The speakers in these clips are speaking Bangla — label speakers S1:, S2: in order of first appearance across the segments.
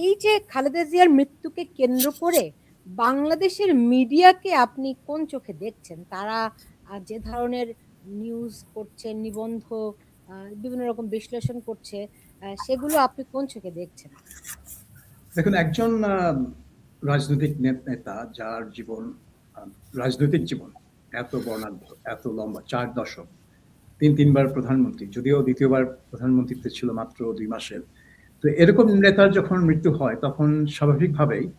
S1: এই যে খালেদা জিয়ার মৃত্যুকে কেন্দ্র করে বাংলাদেশের মিডিয়াকে আপনি কোন চোখে দেখছেন? তারা যে ধরনের নিউজ করছে, নিবন্ধ বিভিন্ন রকম বিশ্লেষণ করছে সেগুলো আপনি কোন চোখে দেখছেন?
S2: দেখুন, একজন রাজনৈতিক নেতা যার জীবন রাজনৈতিক জীবন এত বর্ণাঢ্য, এত লম্বা, চার দশক, তিন, তিনবার প্রধানমন্ত্রী, যদিও দ্বিতীয়বার প্রধানমন্ত্রীতে ছিল মাত্র দুই মাসের তো এরকম নেতার যখন মৃত্যু হয়, তখন স্বাভাবিকভাবেই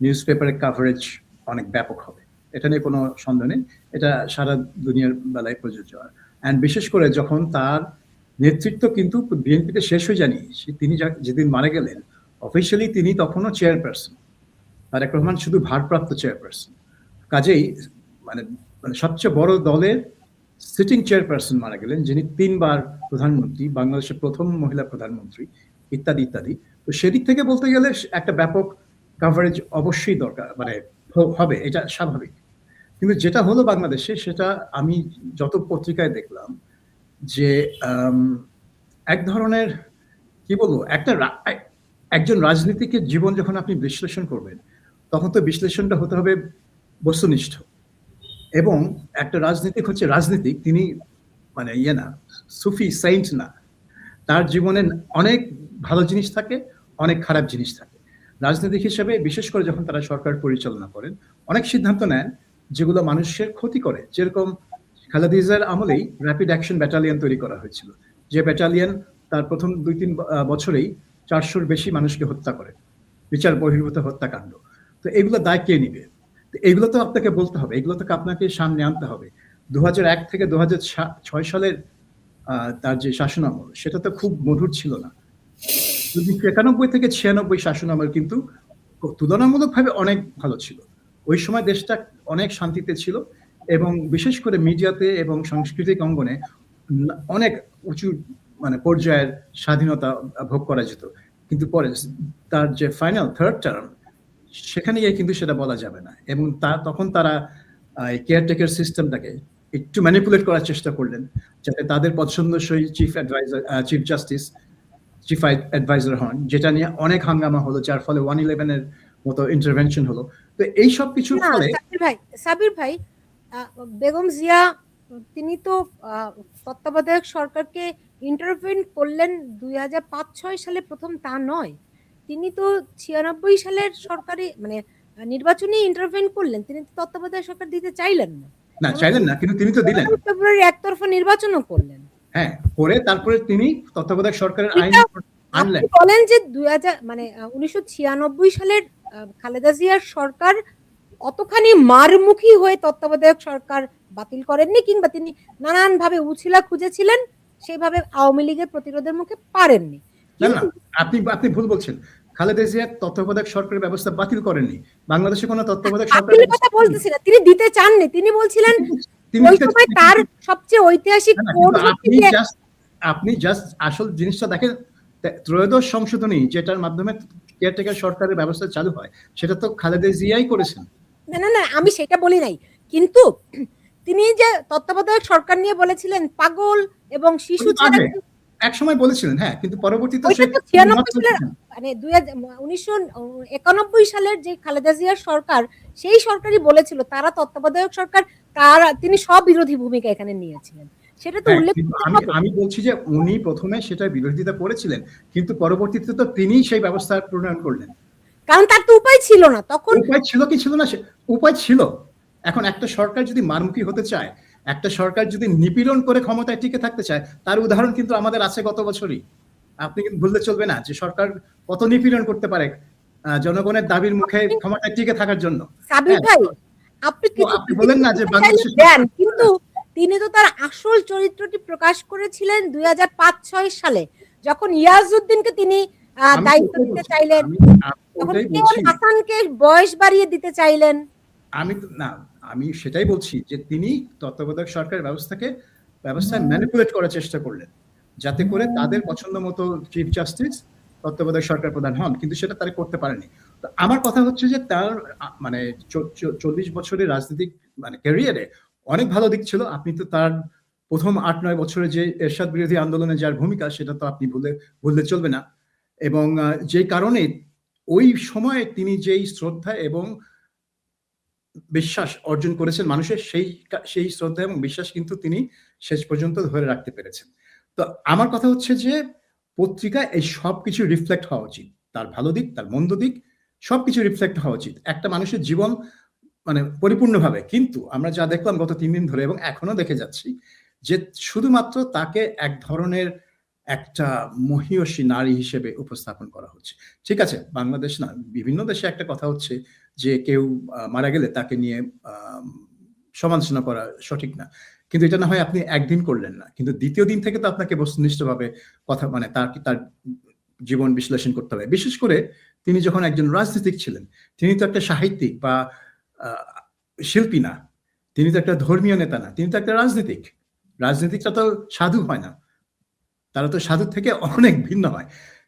S2: নিউজ পেপারের কাভারেজ অনেক ব্যাপক হবে। এটা নিয়ে কোনো সন্দেহ নেই। এটা সারা দুনিয়ার বেলায় প্রযোজ্য। অ্যান্ড বিশেষ করে যখন তার নেতৃত্ব কিন্তু বিএনপিতে শেষ হয়ে সে- তিনি যেদিন মারা গেলেন অফিসিয়ালি তিনি তখনও চেয়ারপারসন তারেক রহমান শুধু ভারপ্রাপ্ত চেয়ারপারসন কাজেই মানে মানে সবচেয়ে বড় দলের সিটিং চেয়ারপারসন মারা গেলেন, যিনি তিনবার প্রধানমন্ত্রী, বাংলাদেশের প্রথম মহিলা প্রধানমন্ত্রী। ইত্যাদি ইত্যাদি। তো সেদিক থেকে বলতে গেলে একটা ব্যাপক কাভারেজ অবশ্যই দরকার মানে হবে, এটা স্বাভাবিক। কিন্তু যেটা হলো বাংলাদেশে, সেটা আমি যত পত্রিকায় দেখলাম যে এক ধরনের, কি বলব, একটা একজন রাজনীতিকের জীবন যখন আপনি বিশ্লেষণ করবেন, তখন তো বিশ্লেষণটা হতে হবে বস্তুনিষ্ঠ। এবং একটা রাজনীতিক হচ্ছে রাজনীতিক, তিনি মানে ইয়ে না, সুফি সাইন্ট না। তার জীবনে অনেক ভালো জিনিস থাকে, অনেক খারাপ জিনিস থাকে। রাজনীতিক হিসেবে, বিশেষ করে যখন তারা সরকার পরিচালনা করেন, অনেক সিদ্ধান্ত নেন যেগুলো মানুষের ক্ষতি করে। যেরকম খালেদিজার আমলেই র্যাপিড অ্যাকশন ব্যাটালিয়ন তৈরি করা হয়েছিল, যে ব্যাটালিয়ন তার প্রথম দুই তিন বছরেই চারশোর বেশি মানুষকে হত্যা করে। বিচার বহির্ভূত হত্যাকাণ্ড। তো এগুলো দায় কে নিবে? তো এগুলো তো আপনাকে বলতে হবে, এগুলো তো আপনাকে সামনে আনতে হবে। দু এক থেকে দু ছয় সালের তার যে শাসনামল, সেটা তো খুব মধুর ছিল না। যদি একানব্বই থেকে ছিয়ানব্বই শাসনামল কিন্তু তুলনামূলকভাবে অনেক ভালো ছিল। ওই সময় দেশটা অনেক শান্তিতে ছিল এবং বিশেষ করে মিডিয়াতে এবং সাংস্কৃতিক অঙ্গনে অনেক উঁচু মানে পর্যায়ের স্বাধীনতা ভোগ করা যেত। কিন্তু পরে তার যে ফাইনাল থার্ড টার্ম সেখানে গিয়ে কিন্তু সেটা বলা যাবে না এবং তা তখন তারা কেয়ারটেকার সিস্টেমটাকে একটু ম্যানিপুলেট করার চেষ্টা করলেন যাতে তাদের পছন্দসই chief adviser chief justice chief adviser হন যেটা নিয়ে অনেক হাঙ্গামা হলো যার ফলে ওয়ান ইলেভেনের মতো ইন্টারভেনশন হলো। তো এই সব কিছুর ফলে
S1: ভাই সাবির ভাই বেগম জিয়া তিনি তো তত্ত্বাবধায়ক সরকারকে ইন্টারভেন করলেন দুই হাজার পাঁচ ছয় সালে প্রথম তা নয়। তিনি তো ছিয়ানব্বই সালের সরকারি মানে নির্বাচনী ইন্টারভেন করলেন। তিনি তো তত্ত্বাবধায়ক সরকার দিতে চাইলেন না।
S2: না চাইলেন না কিন্তু তিনি তো দিলেন।
S1: ফেব্রুয়ারি একতরফা নির্বাচনও করলেন।
S2: হ্যাঁ করে তারপরে তিনি তত্ত্বাবধায়ক সরকারের আইন আনলেন।
S1: বলেন যে দুই হাজার মানে উনিশশো ছিয়ানব্বই সালের খালেদা জিয়ার সরকার অতখানি মারমুখী হয়ে তত্ত্বাবধায়ক সরকার বাতিল করেননি কিংবা তিনি নানান ভাবে উছিলা খুঁজেছিলেন সেইভাবে আওয়ামী লীগের প্রতিরোধের মুখে পারেননি।
S2: না না আপনি আপনি ভুল বলছেন। খালেদা জিয়া তত্ত্বাবধায়ক সরকারের ব্যবস্থা বাতিল করেননি। বাংলাদেশে কোনো তত্ত্বাবধায়ক সরকার
S1: কথা বলতেছি না তিনি দিতে চাননি। তিনি বলছিলেন তার সবচেয়ে ঐতিহাসিক
S2: আপনি জাস্ট আসল জিনিসটা দেখেন ত্রয়োদশ সংশোধনী যেটার মাধ্যমে কেয়ারটেকার সরকারের ব্যবস্থা চালু হয় সেটা তো খালেদা জিয়াই করেছেন।
S1: না না না আমি সেটা বলি নাই। কিন্তু তিনি যে তত্ত্বাবধায়ক সরকার নিয়ে বলেছিলেন পাগল এবং শিশু ছাড়া
S2: এক সময় বলেছিলেন হ্যাঁ কিন্তু পরবর্তীতে
S1: মানে দুই উনিশশো একানব্বই সালের যে খালেদা জিয়ার সরকার সেই সরকারই বলেছিল তারা তত্ত্বাবধায়ক সরকার তারা তিনি সব বিরোধী ভূমিকা এখানে নিয়েছিলেন। সেটা তো
S2: হ্যাঁ,
S1: উল্লেখ
S2: আমি আমি বলছি যে উনি প্রথমে সেটা বিরোধিতা করেছিলেন কিন্তু পরবর্তীতে তো তিনিই সেই ব্যবস্থা প্রণয়ন করলেন।
S1: কারণ তার তো উপায় ছিল না তখন
S2: উপায় ছিল কি ছিল না উপায় ছিল। এখন একটা সরকার যদি মারমুখী হতে চায় একটা সরকার যদি নিপীড়ন করে ক্ষমতায় টিকে থাকতে চায় তার উদাহরণ কিন্তু আমাদের আছে গত বছরই। আপনি কিন্তু ভুললে চলবে না যে সরকার কত নিপীড়ন করতে পারে জনগণের দাবির মুখে ক্ষমতায় টিকে থাকার জন্য।
S1: সাবির। ভাই আপনি
S2: আপনি বলেন না যে
S1: দেন কিন্তু তিনি তো তার আসল চরিত্রটি প্রকাশ করেছিলেন দুই হাজার পাঁচ ছয় সালে যখন ইয়াজউদ্দিনকে তিনি দায়িত্ব দিতে চাইলেন। তখন হাসানকে বয়স বাড়িয়ে দিতে চাইলেন।
S2: আমি না আমি সেটাই বলছি যে তিনি তত্ত্বাবধায়ক সরকারের ব্যবস্থাকে ব্যবস্থায় ম্যানিপুলেট করার চেষ্টা করলেন যাতে করে তাদের পছন্দ মতো চিফ জাস্টিস তত্ত্বাবধায়ক সরকার প্রধান হন কিন্তু সেটা তারা করতে পারেনি। আমার কথা হচ্ছে যে তার মানে চল্লিশ বছরের রাজনৈতিক মানে ক্যারিয়ারে অনেক ভালো দিক ছিল। আপনি তো তার প্রথম আট, নয় বছরে যে এরশাদ বিরোধী আন্দোলনে যার ভূমিকা, সেটা তো আপনি ভুলে ভুললে চলবে না। এবং যে কারণে ওই সময়ে তিনি যেই শ্রদ্ধা এবং বিশ্বাস অর্জন করেছেন মানুষের, সেই সেই শ্রদ্ধা এবং বিশ্বাস কিন্তু তিনি শেষ পর্যন্ত ধরে রাখতে পেরেছেন। তো আমার কথা হচ্ছে যে পত্রিকায় এই সব কিছু রিফ্লেক্ট হওয়া উচিত। তার ভালো দিক, তার মন্দ দিক সবকিছু রিফ্লেক্ট হওয়া উচিত। একটা মানুষের জীবন মানে পরিপূর্ণভাবে। কিন্তু আমরা যা দেখলাম গত তিন দিন ধরে এবং এখনও দেখে যাচ্ছি যে শুধুমাত্র তাকে এক ধরনের একটা মহিয়সী নারী হিসেবে উপস্থাপন করা হচ্ছে। ঠিক আছে, বাংলাদেশ না, বিভিন্ন দেশে একটা কথা হচ্ছে যে কেউ মারা গেলে তাকে নিয়ে সমালোচনা করা সঠিক না। কিন্তু এটা না হয় আপনি একদিন করলেন না। কিন্তু দ্বিতীয় দিন থেকে তো আপনাকে বস্তুনিষ্ঠভাবে কথা মানে তার তার জীবন বিশ্লেষণ করতে হবে। বিশেষ করে তিনি যখন একজন রাজনীতিক ছিলেন, তিনি তো একটা সাহিত্যিক বা শিল্পী না। তিনি তো একটা ধর্মীয় নেতা না। তিনি তো একটা রাজনীতিক। রাজনীতিকটা তো সাধু হয় না। তারা তো সাধুর থেকে অনেক ভিন্ন হয়।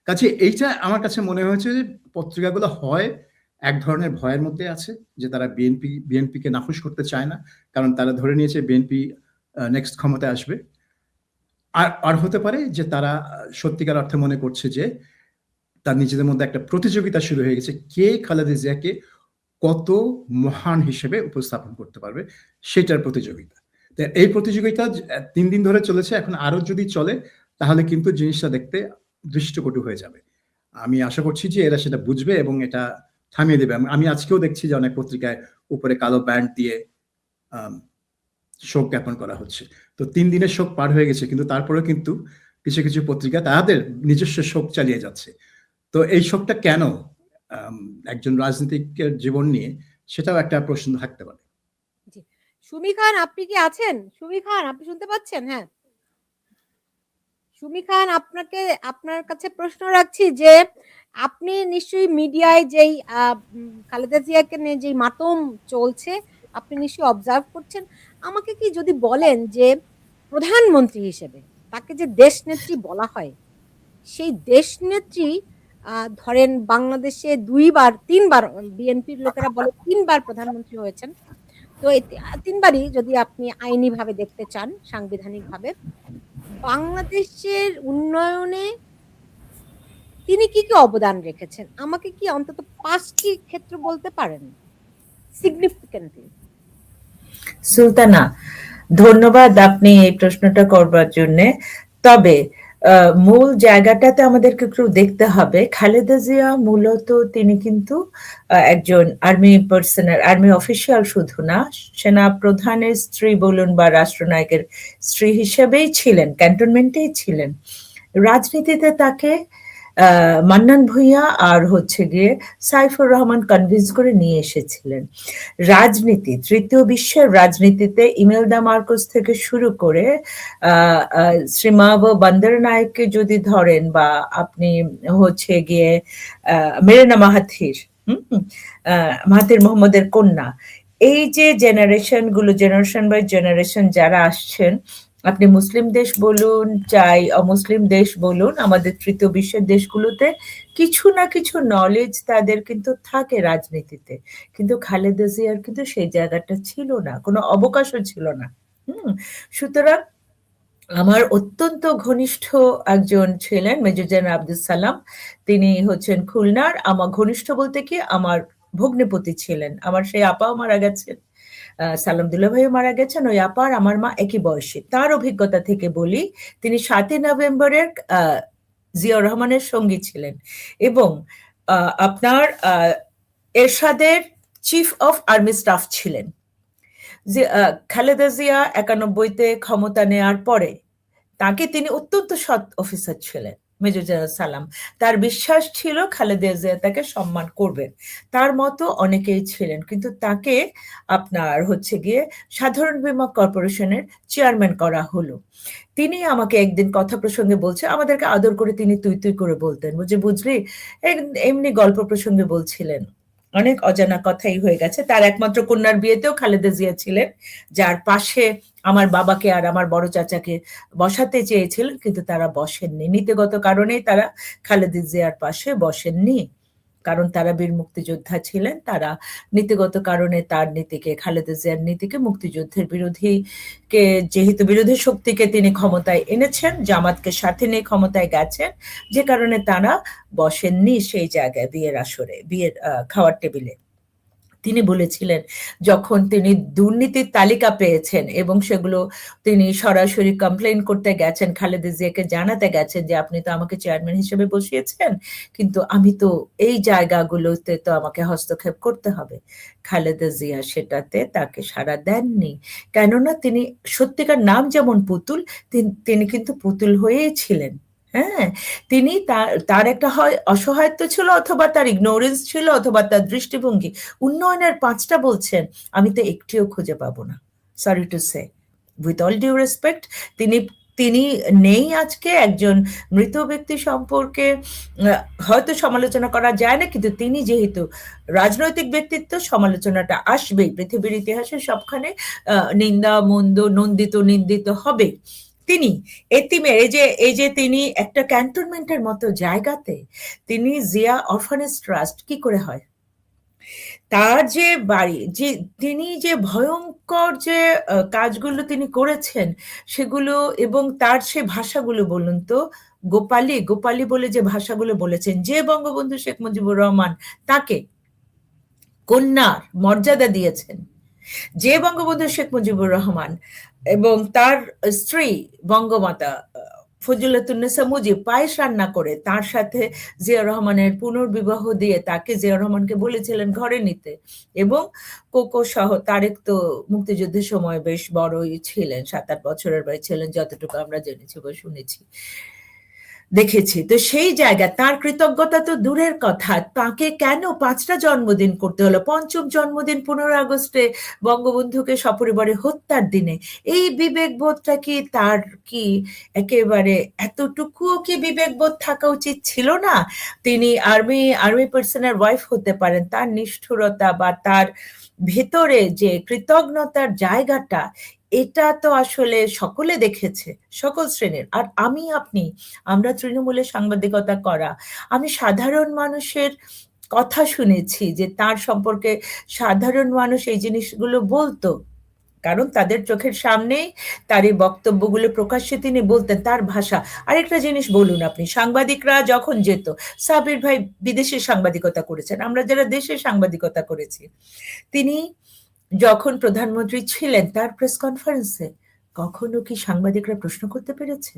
S2: কাছে এইটা আমার কাছে মনে হয়েছে যে, পত্রিকাগুলো হয়, এক ধরনের ভয়ের মধ্যে আছে যে, তারা বিএনপি, বিএনপিকে নাফুস করতে চায় না। কারণ তারা ধরে নিয়েছে বিএনপি নেক্সট ক্ষমতায় আসবে। আর আর হতে পারে যে, তারা সত্যিকার অর্থে মনে করছে যে তার নিজেদের মধ্যে একটা প্রতিযোগিতা শুরু হয়ে গেছে কে খালেদা জিয়াকে কত মহান হিসেবে উপস্থাপন করতে পারবে সেটার প্রতিযোগিতা। এই প্রতিযোগিতা তিন দিন ধরে চলেছে, এখন আরও যদি চলে, তাহলে কিন্তু জিনিসটা দেখতে দৃষ্টকটু হয়ে যাবে। আমি আশা করছি যে এরা সেটা বুঝবে এবং এটা থামিয়ে দেবে। আমি- আজকেও দেখছি যে অনেক পত্রিকায় উপরে কালো ব্যান্ড দিয়ে শোক জ্ঞাপন করা হচ্ছে। তো তিন দিনের শোক পার হয়ে গেছে, কিন্তু তারপরেও কিন্তু কিছু কিছু পত্রিকা তাদের নিজস্ব শোক চালিয়ে যাচ্ছে। তো এই শোকটা কেন একজন রাজনীতিকের জীবন নিয়ে সেটাও একটা প্রশ্ন থাকতে পারে।
S1: সুমি খান, আপনি কি আছেন? সুমি খান, আপনি শুনতে পাচ্ছেন? হ্যাঁ। সুমি খান, আপনাকে, আপনার কাছে প্রশ্ন রাখছি যে, আপনি নিশ্চয়ই মিডিয়ায় যেই খালেদা জিয়াকে নিয়ে যেই মাতম চলছে, আপনি নিশ্চয়ই অবজার্ভ করছেন। আমাকে কি যদি বলেন যে, প্রধানমন্ত্রী হিসেবে তাকে যে দেশনেত্রী বলা হয়, সেই দেশনেত্রী ধরেন বাংলাদেশে দুইবার, তিনবার, বিএনপির লোকেরা বলে তিনবার প্রধানমন্ত্রী হয়েছেন। তো তিনবারই যদি আপনি আইনি ভাবে দেখতে চান সাংবিধানিক ভাবে বাংলাদেশের উন্নয়নে তিনি কি কি অবদান রেখেছেন? আমাকে কি অন্তত পাঁচটি ক্ষেত্র বলতে পারেন? সিগনিফিকেন্টলি
S3: সুলতানা, ধন্যবাদ আপনি এই প্রশ্নটা করবার জন্যে। তবে মূল জায়গাটাতে আমাদেরকে একটু দেখতে হবে। খালেদা জিয়া মূলত তিনি কিন্তু একজন আর্মি পার্সনের আর্মি অফিসিয়াল শুধু না সেনা প্রধানের স্ত্রী বলুন বা রাষ্ট্রনায়কের স্ত্রী হিসেবেই ছিলেন ক্যান্টনমেন্টেই ছিলেন। রাজনীতিতে তাকে আহ, মান্নান ভূঁইয়া আর হচ্ছে গিয়ে সাইফুর রহমান কনভিন্স করে নিয়ে এসেছিলেন। রাজনীতি তৃতীয় বিশ্বের রাজনীতিতে ইমেলদা মার্কোস থেকে শুরু করে শ্রীমাব বন্দরনায়ককে যদি ধরেন বা আপনি হচ্ছে গিয়ে মেরিনা মাহাথির হুম আহ, মাহাথির মোহাম্মদের কন্যা এই যে জেনারেশনগুলো জেনারেশন বাই জেনারেশন যারা আসছেন আপনি মুসলিম দেশ বলুন, চাই অমুসলিম দেশ বলুন, আমাদের তৃতীয় বিশ্বের দেশগুলোতে কিছু না কিছু নলেজ তাদের কিন্তু থাকে রাজনীতিতে। কিন্তু খালেদা জিয়ার কিন্তু সেই জায়গাটা ছিল না, কোনো অবকাশও ছিল না। হুম, সুতরাং আমার অত্যন্ত ঘনিষ্ঠ একজন ছিলেন মেজর জেনারেল আব্দুল সালাম। তিনি হচ্ছেন খুলনার, আমার ঘনিষ্ঠ বলতে কি, আমার ভগ্নিপতি ছিলেন। আমার সেই আপাও মারা গেছেন। আহ, সালাম দুল্লা ভাইও মারা গেছেন ওই আপার আমার মা একই বয়সী। তার অভিজ্ঞতা থেকে বলি তিনি সাতই নভেম্বরের জিয়াউর রহমানের সঙ্গী ছিলেন এবং আপনার এরশাদের চিফ অফ আর্মি স্টাফ ছিলেন। যে খালেদা জিয়া একানব্বইতে ক্ষমতা নেয়ার পরে তাকে তিনি অত্যন্ত সৎ অফিসার ছিলেন। মেজর জেনারেল সালাম। তার বিশ্বাস ছিল খালেদা জিয়া তাকে সম্মান করবেন। তার মতো অনেকেই ছিলেন। কিন্তু তাকে আপনার হচ্ছে গিয়ে সাধারণ বীমা কর্পোরেশনের চেয়ারম্যান করা হলো। তিনি আমাকে একদিন কথা প্রসঙ্গে বলছে, আমাদেরকে আদর করে তিনি তুই তুই করে বলতেন। বুঝে বুঝলি? এম- এমনি গল্প প্রসঙ্গে বলছিলেন। অনেক অজানা কথাই হয়ে গেছে। তার একমাত্র কন্যার বিয়েতেও খালেদা জিয়া ছিলেন, যার পাশে আমার বাবাকে আর আমার বড় চাচাকে বসাতে চেয়েছিলেন, কিন্তু তারা বসেননি। নীতিগত কারণেই তারা খালেদা জিয়ার পাশে বসেননি। কারণ তারা বীর মুক্তিযোদ্ধা ছিলেন, তারা নীতিগত কারণে তার নীতিকে, খালেদা জিয়ার নীতিকে মুক্তিযুদ্ধের বিরোধী কে যেহেতু বিরোধী শক্তিকে তিনি ক্ষমতায় এনেছেন, জামাতকে সাথে নিয়ে ক্ষমতায় গেছেন, যে কারণে তারা বসেননি সেই জায়গায় বিয়ের আসরে, বিয়ের খাওয়ার টেবিলে। তিনি বলেছিলেন, যখন তিনি দুর্নীতির তালিকা পেয়েছেন এবং সেগুলো তিনি সরাসরি কমপ্লেন করতে গেছেন, খালেদা জিয়াকে জানাতে গেছেন যে, আপনি তো আমাকে চেয়ারম্যান হিসেবে বসিয়েছেন, কিন্তু আমি তো এই জায়গাগুলোতে তো আমাকে হস্তক্ষেপ করতে হবে। খালেদা জিয়া সেটাতে তাকে সাড়া দেননি। কেননা তিনি সত্যিকার নাম যেমন পুতুল তিন- কিন্তু পুতুল হয়েই ছিলেন। হ্যাঁ তিনি তার তার একটা হয়, অসহায়ত্ব ছিল অথবা তার ইগনোরেন্স ছিল অথবা তার দৃষ্টিভঙ্গি। উন্নয়নের পাঁচটা বলছেন, আমি তো একটিও খুঁজে পাবো না। Sorry to say with all due respect তিনি তিনি নেই আজকে একজন মৃত ব্যক্তি সম্পর্কে হয়তো সমালোচনা করা যায় না, কিন্তু তিনি যেহেতু রাজনৈতিক ব্যক্তিত্ব, সমালোচনাটা আসবেই। পৃথিবীর ইতিহাসে সবখানে নিন্দা, মন্দ, নন্দিত, নিন্দিত হবে তিনি এতিমে এই যে এই যে তিনি একটা ক্যান্টনমেন্টের মতো জায়গাতে তিনি জিয়া অরফানেজ ট্রাস্ট কি করে হয়? তার যে বাড়ি, যে, তিনি যে ভয়ঙ্কর যে কাজগুলো তিনি করেছেন, সেগুলো এবং তার সে ভাষাগুলো বলুন তো, গোপালী গোপালী বলে যে ভাষাগুলো বলেছেন, যে বঙ্গবন্ধু শেখ মুজিবুর রহমান তাকে কন্যার মর্যাদা দিয়েছেন, যে বঙ্গবন্ধু শেখ মুজিবুর রহমান এবং তার স্ত্রী বঙ্গমাতা ফজিলাতুন্নেসা মুজিব পায়েস রান্না করে, তার সাথে জিয়া রহমানের পুনর্বিবাহ দিয়ে তাকে জিয়া রহমানকে বলেছিলেন ঘরে নিতে। এবং কোকো সহ তারেক তো মুক্তিযুদ্ধের সময় বেশ বড়ই ছিলেন, সাত আট বছরের বয়স ছিলেন, যতটুকু আমরা জেনেছি বা শুনেছি। দেখেছি। তো সেই জায়গা তার কৃতজ্ঞতা তো দূরের কথা। তাকে কেন পাঁচটা জন্মদিন করতে হলো? পঞ্চম জন্মদিন পনেরো আগস্টে বঙ্গবন্ধুকে সপরিবারে হত্যার দিনে। এই বিবেকবোধটা কি তার কি একেবারে এতটুকুও কি বিবেকবোধ থাকা উচিত ছিল না? তিনি আর্মি আর্মি পার্সনের ওয়াইফ হতে পারেন। তার নিষ্ঠুরতা বা তার ভেতরে যে কৃতজ্ঞতার জায়গাটা এটা তো আসলে সকলে দেখেছে, সকল শ্রেণির। আর আমি, আপনি, আমরা তৃণমূলে সাংবাদিকতা করা, আমি সাধারণ মানুষের কথা শুনেছি যে তার সম্পর্কে সাধারণ মানুষ এই জিনিসগুলো বলতো। কারণ তাদের চোখের সামনেই তার এই বক্তব্যগুলো প্রকাশ্যে তিনি বলতেন তার ভাষা। আরেকটা জিনিস বলুন আপনি, সাংবাদিকরা যখন যেত, সাবির ভাই বিদেশে সাংবাদিকতা করেছেন, আমরা যারা দেশে সাংবাদিকতা করেছি, তিনি যখন প্রধানমন্ত্রী ছিলেন তার প্রেস কনফারেন্সে কখনো কি সাংবাদিকরা প্রশ্ন করতে পেরেছে?